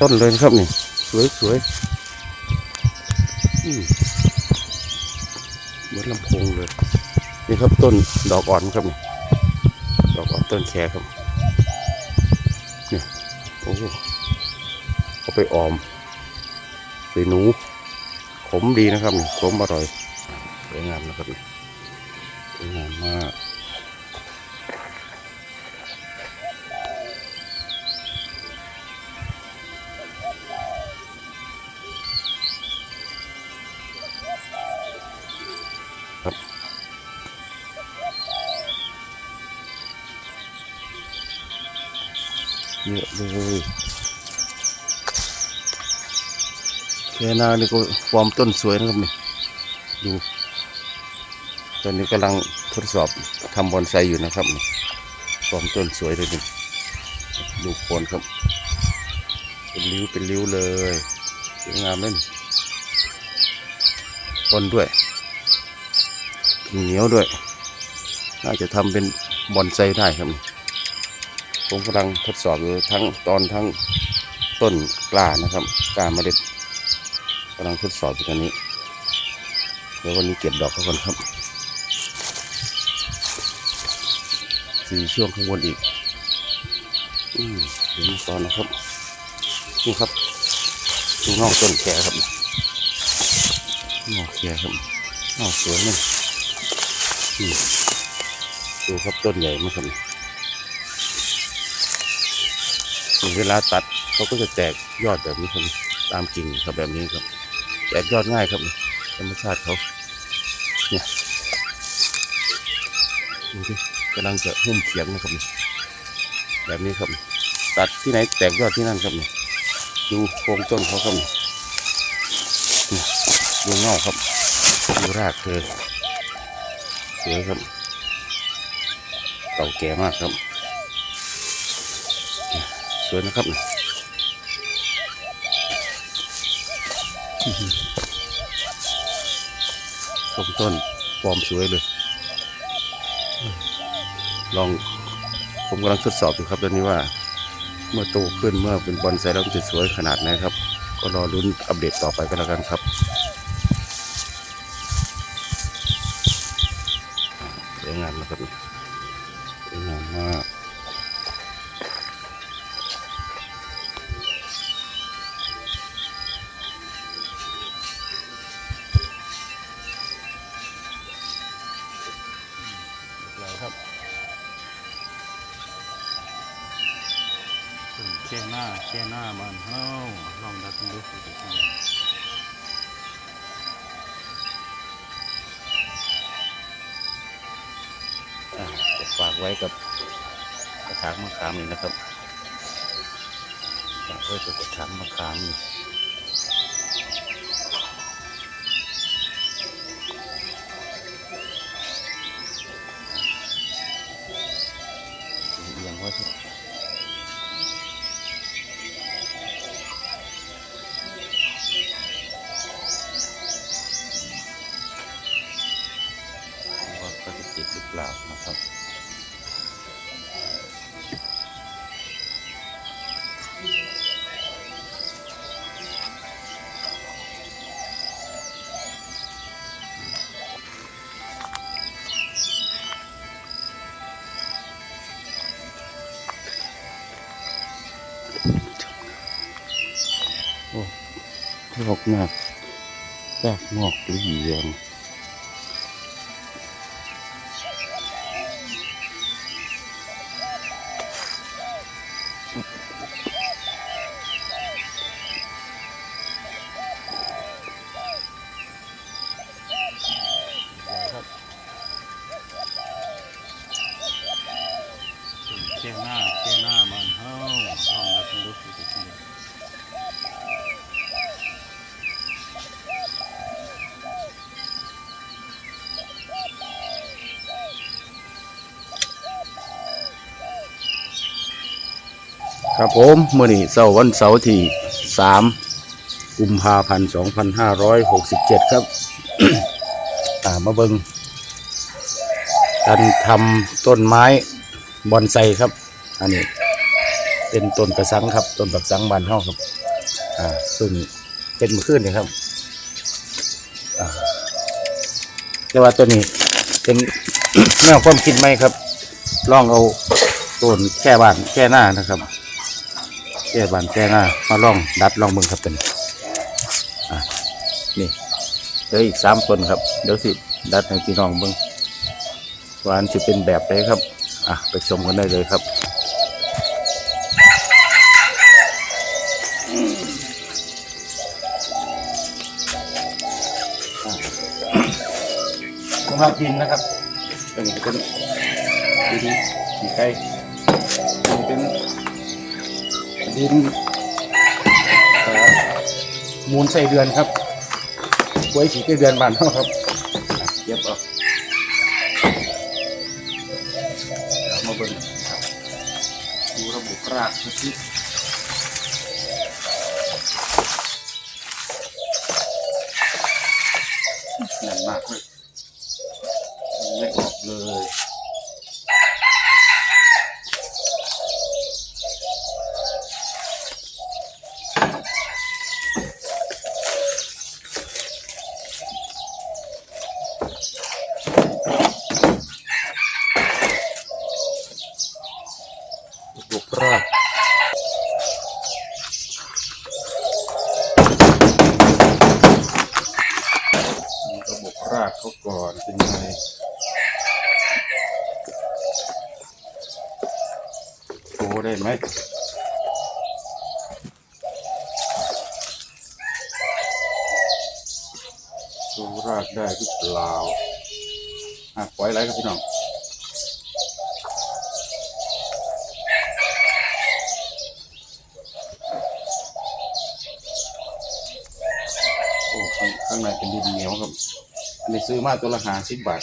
ต้นเลยนะครับนี่ สวยสวยเหมือนลำโพงเลย นี่ครับต้นดอกอ่อนครับนี่ดอกอ่อนต้นแคครับเนี่ยโอ้โหเอาไปออมใส่หนู ขมดีนะครับนี่ขมอร่อยสวยงามนะครับนี่ นานี่ก็ฟอร์มต้นสวยนะครับนี่ดู ตอนนี้กำลังทดสอบทำบอนไซอยู่นะครับนี่ฟอร์มต้นสวยเลยนี่ดูโคนครับ เป็นริ้วเป็นริ้วเลยสวยงามเลยต้นด้วยกิ่งเหนียวด้วย น่าจะทำเป็นบอนไซได้ครับผมกำลังทดสอบอยู่ทั้งตอนทั้งต้นกล้านะครับกล้าเมล็ด กำลังทดสอบอยู่ตอนนี้ เดี๋ยววันนี้เก็บดอกเขาก่อนครับสี่ช่วงข้างบนอีก อืมเดี๋ยวตอนนะครับนี่ครับดูนอกต้นแขครับนอกแขครับนอกสวยนะอืมดูครับต้นใหญ่ไหมครับถึงเวลาตัดเขาก็จะแตกยอดแบบนี้ครับตามกิ่งครับแบบนี้ครับ กยอดง่ายครับธรรมชาติเขาเนี่ยดูสิกำลังจะหุ้มเขียงนะครับแบบนี้ครับ ตัดที่ไหนแตกยอดที่นั่นครับ ดูโครงต้นเขาครับดูเงาครับดูรากเลยสวยครับเก่าแก่มากครับ สวยนะครับ ชมต้นฟอร์มสวยเลย ลองผมกำลังทดสอบอยู่ครับตอนนี้ว่า เมื่อโตขึ้นเมื่อเป็นบอลไซแล้วมันจะสวยขนาดไหนครับ ก็รอรุ้นอัปเดตต่อไปก็แล้วกันครับ ค่หน้าแค่หน้ามันเฮ้าลองดัดดูสิอะจะฝากไว้กับกระถางมะขามนี่นะครับฝากไว้กับกระถางมะขามนี่ งอกงากงอกงอกเหยียง ครับผมเมื่อนี้เสาร์วันเสาร์ที่สามกุมภาพันธ์สองพันห้าร้อยหกสิบเจ็ดครับอามาเบิงการทำต้นไม้บอนไซครับ อันนี้ เป็นต้นกระสังครับ ต้นปักสังบานเฮาครับ อ่าซึ่งเป็นมือขึ้นนี่ครับแต่ว่าตัวนี้เป็นแนวความคิดไหมครับ ลองเอาต้นแค่บ้านแค่หน้านะครับ แค่บ้านแค่หน้ามาลองดัดลองเบิ่งครับเป็นอะนี่เหลืออีกสามต้นครับ เดี๋ยวสิดัดให้พี่น้องเบิ่งวันสิเป็นแบบไหนครับ อะไปชมกันได้เลยครับสภาดินนะครับอันนี้เป็นดินสีไก่อันนี้เป็น ดินมูลไส้เดือนครับไว้สีไส้เดือนบานเท่าครับเย็บเอาเอามาเบิ่งดูระบบรากนะที่แน่นมากเลย ไม่ออกเลยระบบรากดูระบบราก เขาก่อนเป็นไงโก้ได้ไหมดูรากได้หรือเปล่าอะปล่อยไรครับพี่น้อง โอ้ข้างข้างในเป็นดินเหนียวครับ อั นี่ซื้อมาตัวละห้าสิบบาท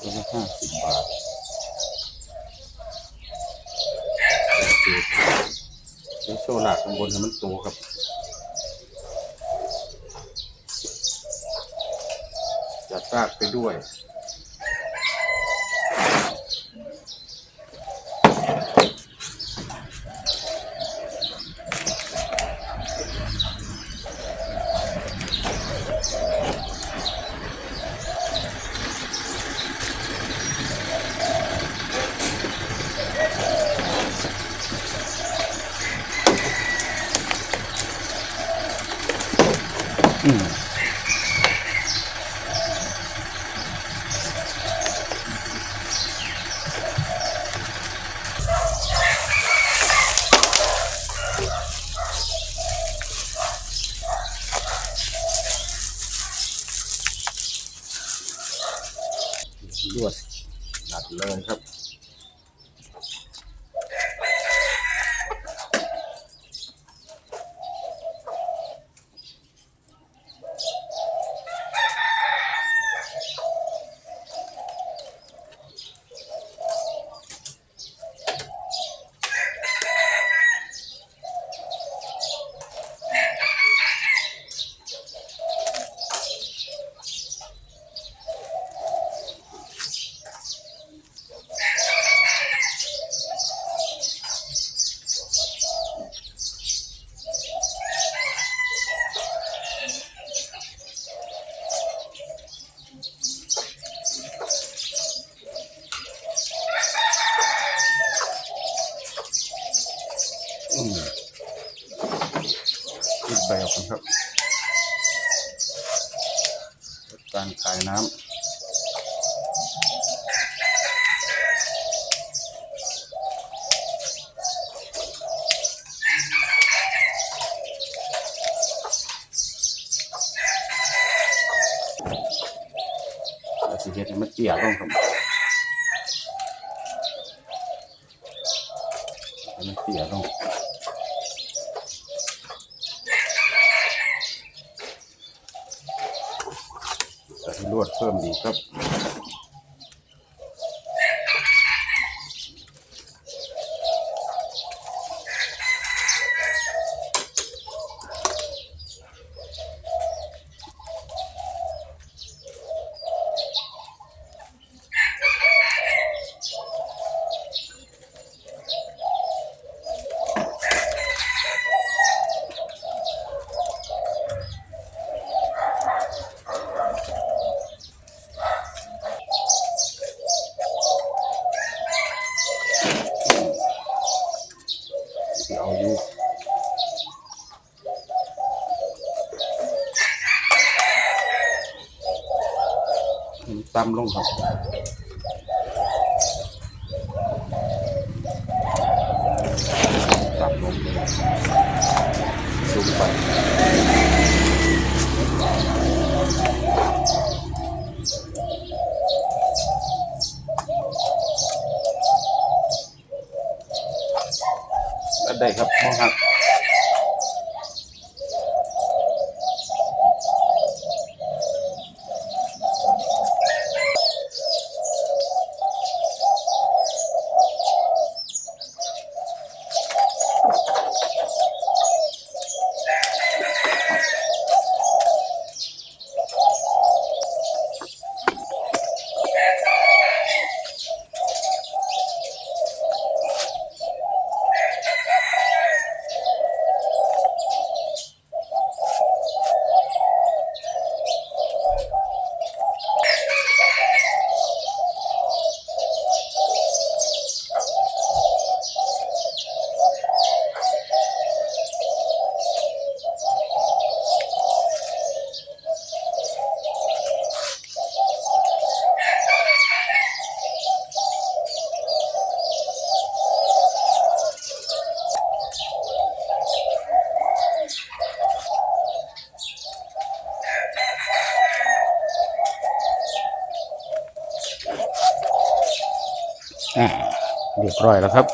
ตัวละห้าสิบบาทโอเคเดี๋ยวโชว์หลักข้างบนให้มันโตครับจัดรากไปด้วย สิเฮ็ดให้มันเตี้ยลงครับให้มันเตี้ยลงลวดเพิ่มดีครับ อ ต่ำลงครับต่ำลงเลยสูงไปอันใดครับมองหักอ่ รียบร้อยแล้วครับ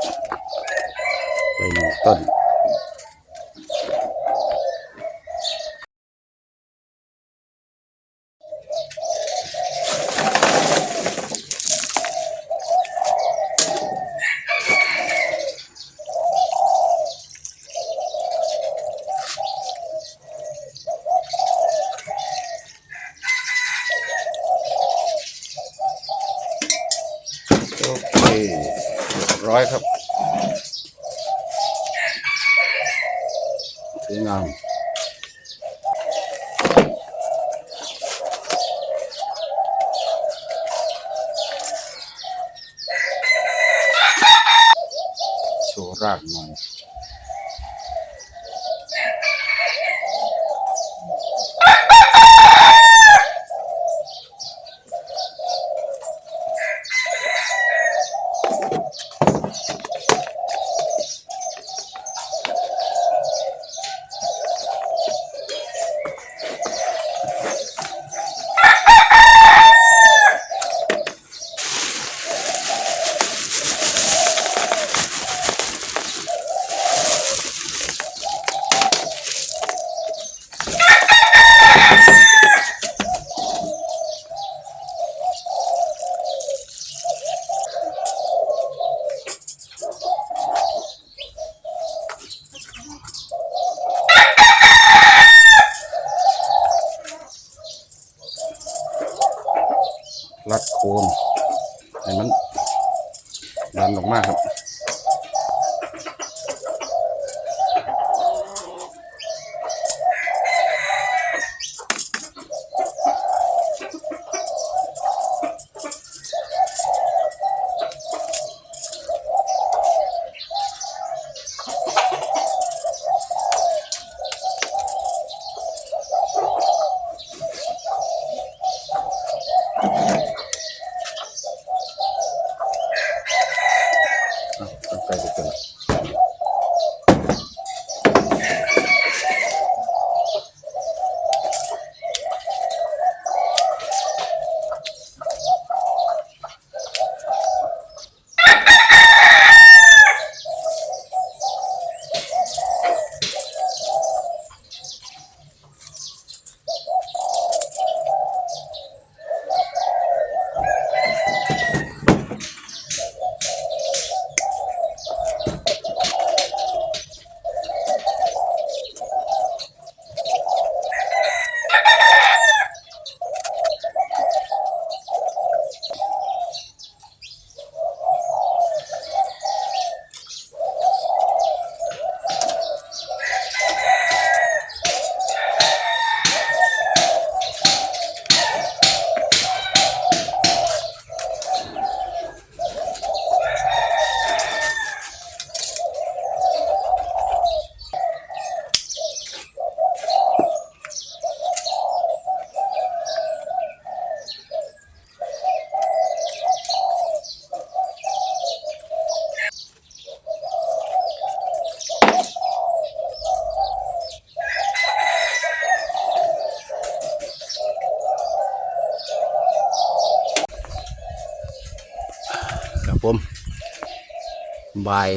บ่าย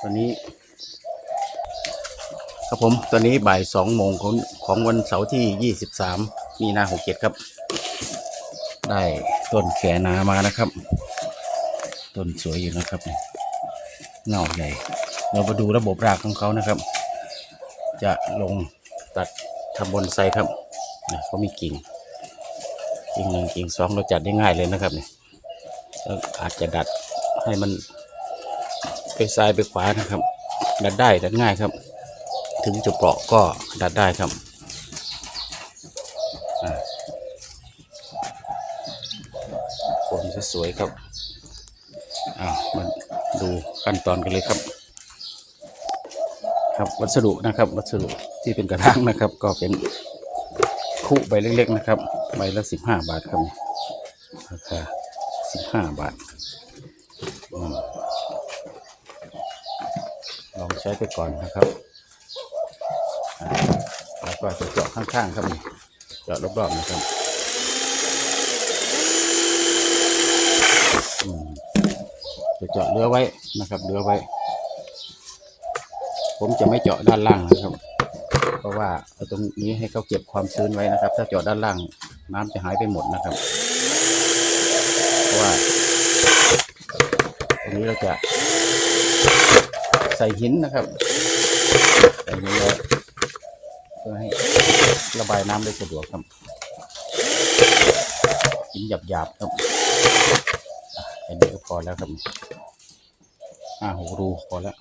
ตอนนี้ ครับผมตอนนี้บ่ายสองโมงของของวันเสาร์ที่ยี่สิบสามมีนาหกเจ็ดครับ ได้ต้นแขนามานะครับ ต้นสวยอยู่นะครับเงาใหญ่ เรามาดูระบบรากของเขานะครับ จะลงตัดทำบนไซครับเนี่ยเขามีกิ่งกิ่งหนึ่งกิ่งสองเราจัดได้ง่ายเลยนะครับเนี่ยอาจจะดัดให้มัน ไปซ้ายไปขวานะครับ ดัดได้ดัดง่ายครับ ถึงจะเปราะก็ดัดได้ครับอ่าผลจะสวยครับอ่ามาดูขั้นตอนกันเลยครับ ครับวัสดุนะครับ วัสดุที่เป็นกระถางนะครับ ก็เป็นคู่ใบเล็กๆนะครับ ใบละสิบห้าบาทครับราคาสิบห้าบาทอืมลอง ใช้ไปก่อนนะครับแล้วก็จะเจาะข้างๆครับนี่เจาะรอบๆนะครับจะเจาะเรือไว้นะครับเรือไว้ ผมจะไม่เจาะด้านล่างนะครับ เพราะว่าเอาตรงนี้ให้เขาเก็บความชื้นไว้นะครับ ถ้าเจาะด้านล่าง น้ำจะหายไปหมดนะครับเพราะว่าตรงนี้เราจะ ใส่หินนะครับใส่หินไว้เพื่อให้ระบายน้ำได้สะดวกครับหินหยาบๆครับอะแค่นี้ก็พอแล้วครับห้าหกรูพอแล้ว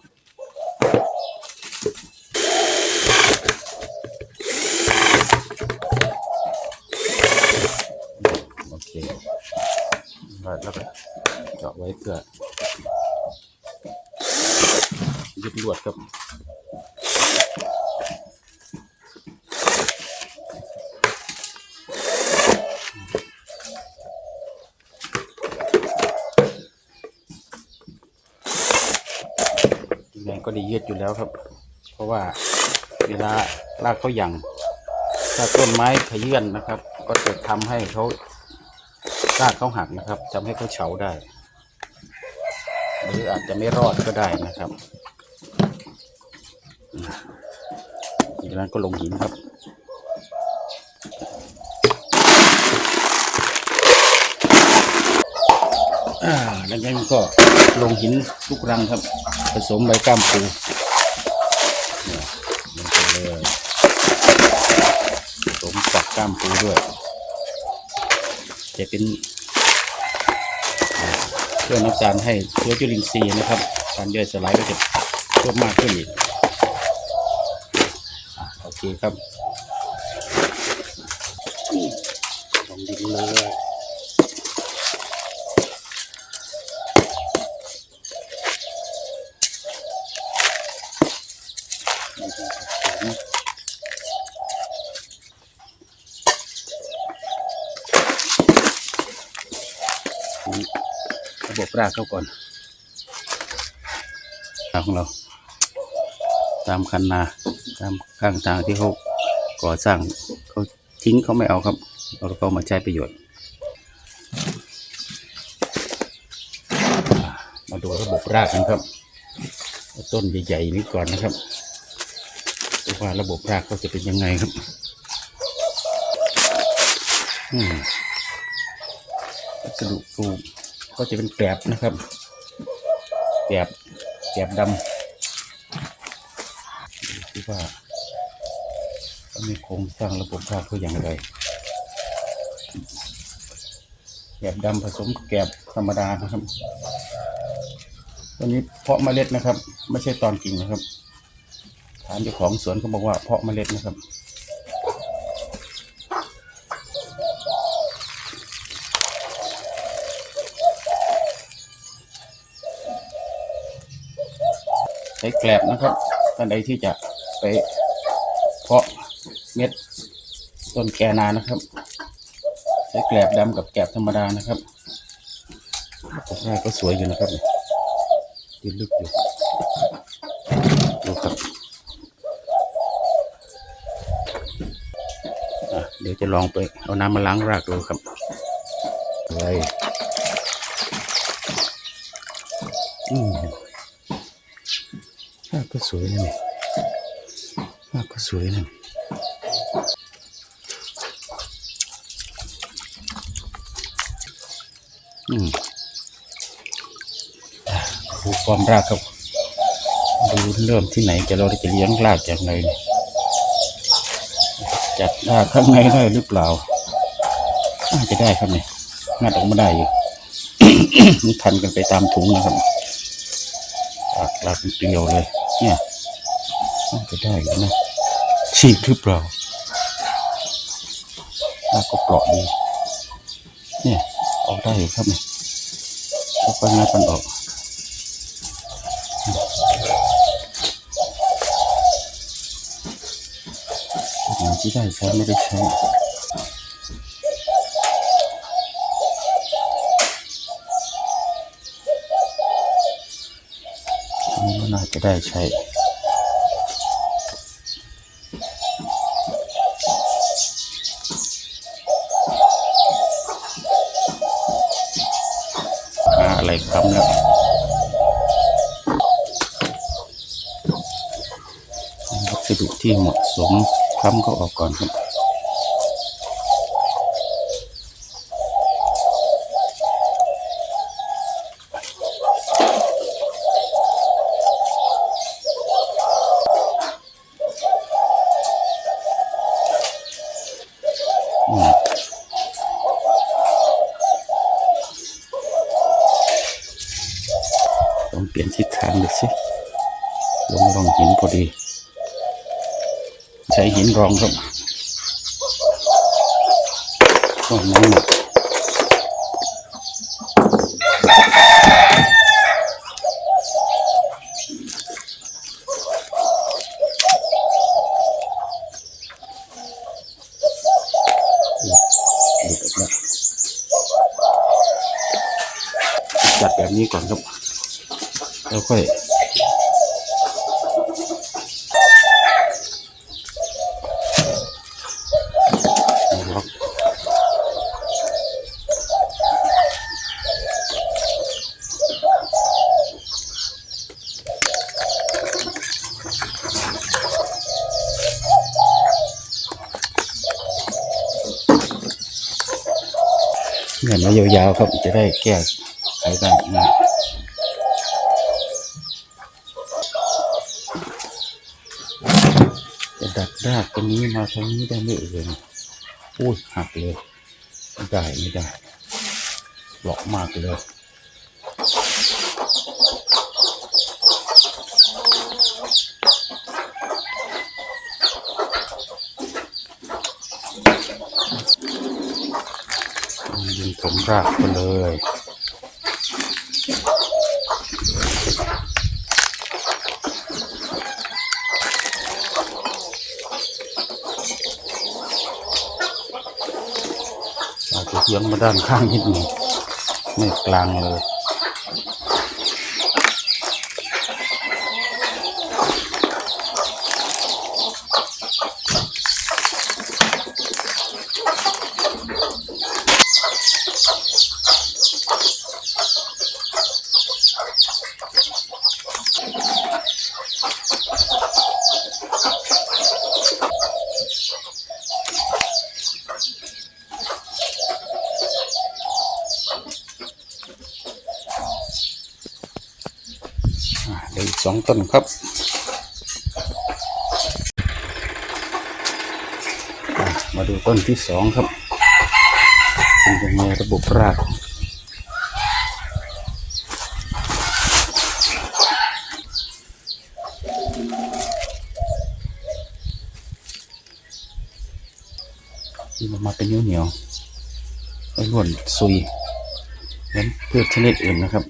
โอเคแล้วแล้วก็เจาะไว้เพื่อ ยึดลวดครับแรงก็ดียืดอยู่แล้วครับ เพราะว่าเวลารากเขาหยั่งถ้าต้นไม้ขยื่นนะครับ ก็จะทำให้เขารากเขาหักนะครับทำให้เขาเฉาได้ หรืออาจจะไม่รอดก็ได้นะครับ จากนั้นก็ลงหินครับอ่าแล้วยังก็ลงหินทุกรังครับ ผสมใบก้ามปูลงไปเลยผสมกับกล้ามปูด้วย จะเป็นเพื่อน้ำตาลให้เชื้อจุลินทรีย์นะครับ การย่อยสลายก็จะเพิ่มมากขึ้นอีก อะโอเครับลงดินเลยระบบรากเข้าก่อนรากของเราามคันนาตามข้างทางที่เขาก่อสร้างเขาทิ้งเขาไม่เอาครับเราก็เอามาใช้ประโยชน์มาดูระบบรากกันครับต้นใหญ่ๆนี้ก่อนนะครับดูว่าระบบรากเขาจะเป็นยังไงครับอืมสดุปลูกก็จะเป็นแกลบนะครับแกลบแกลบดำ ที่ว่าเขามีโครงสร้างระบบรากเขาอย่างไรแกลบดำผสมแกลบธรรมดานะครับตัวนี้เพาะเมล็ดนะครับ ไม่ใช่ตอนกิ่งนะครับ ถามเจ้าของสวนเขาบอกว่าเพาะเมล็ดนะครับใช้แกลบนะครับท่านใดที่จะ ไปเพาะเม็ดต้นแกนานะครับ ใช้แกลบดำกับแกลบธรรมดานะครับผมว่าก็สวยอยู่นะครับยืนลึกอยู่ดูครับอะเดี๋ยวจะลองไปเอาน้ำมาล้างรากดูครับเลยอืมภาพก็สวยนะเนี่ย ภาพก็สวยนะอืมดูความรากครับดูเริ่มที่ไหนจะเราจะเลี้ยงรากอย่างไรเนี่ยจัดรากข้างในได้หรือเปล่าน่าจะได้ครับเนี่ยงัดออกมาได้อยู่นี่พันกันไปตามถุงนะครับรากรากเป็นเกลียวเลย เนี่ยน่าจะได้อยู่นะ ฉีกหรือเปล่าราก็เปราะดีเนี่ยออกได้อยู่ครับเนี่ยแล้วก็งัดมันออกอย่างที่ได้ใช้ไม่ได้ใช้นี่ก็น่าจะได้ใช้ ที่เหมาะสมคำก็ออกก่อนครับต้องเปลี่ยนทิศทางดูสิลงรองหินพอดี ใช้หินรองครับก็น้ำหนักหลุดออกแล้วจัดแบบนี้ก่อนครับ แล้วค่อย ล็อกเครับจะได้แก้ไขได้นะจะดัดรากตรงนี้มาทางนี้ได้ไหมเอ่ยอุ้ยหักเลย ไม่ได้ไม่ได้หลอกมากเลย ผมรากไปเลยอาจจะเอียงมาด้านข้างนิดหนึ่งไม่กลางเลย สองต้นครับมาดูต้นที่สองครับเป็นยังไงระบบรากที่มันมาเป็นเหนียวๆไม่ร่วนซุยเหมือนพืชชนิดอื่นนะครับ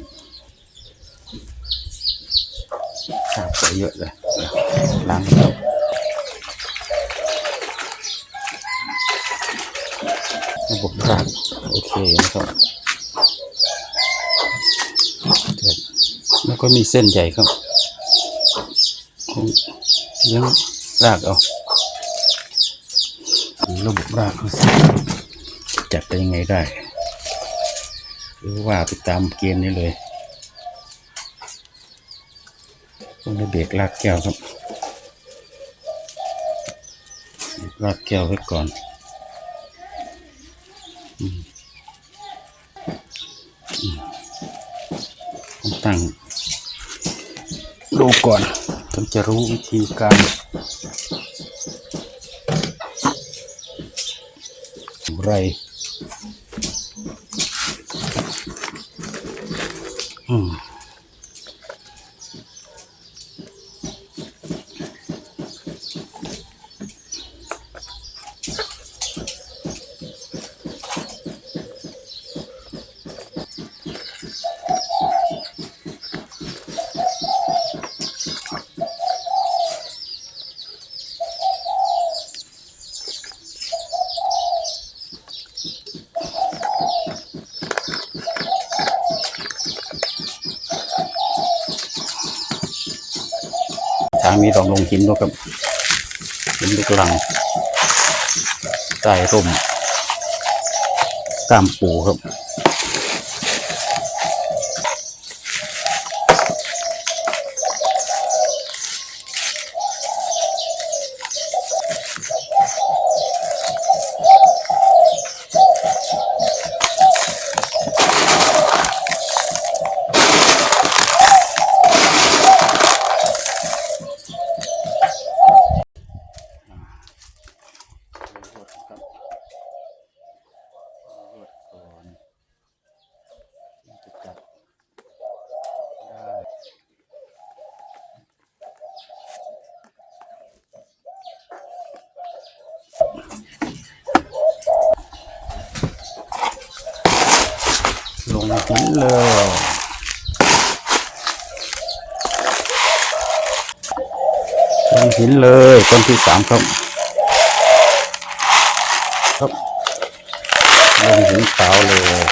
ขาบไป เยอะเลยล้างแล้วระบบรากโอเคนะครับแล้วก็มีเส้นใหญ่ครับเลี้ยงรากเอาระบบรากเขาสิจัดไปยังไงได้หรือว่าไปตามเกณฑ์นี้เลย ต้องได้ เบรกลากแก้วครับลากแก้วไว้ก่อนอืมต้องตั้งดูก่อนถึงจะรู้วิธีการไร มีสองลงหินด้วยครับหินลูกลังใต้ร่มก้ามปูครับ ลงหินเลย ลงหินเลยต้น ที่สามครับ ครับลงหินขาวเลย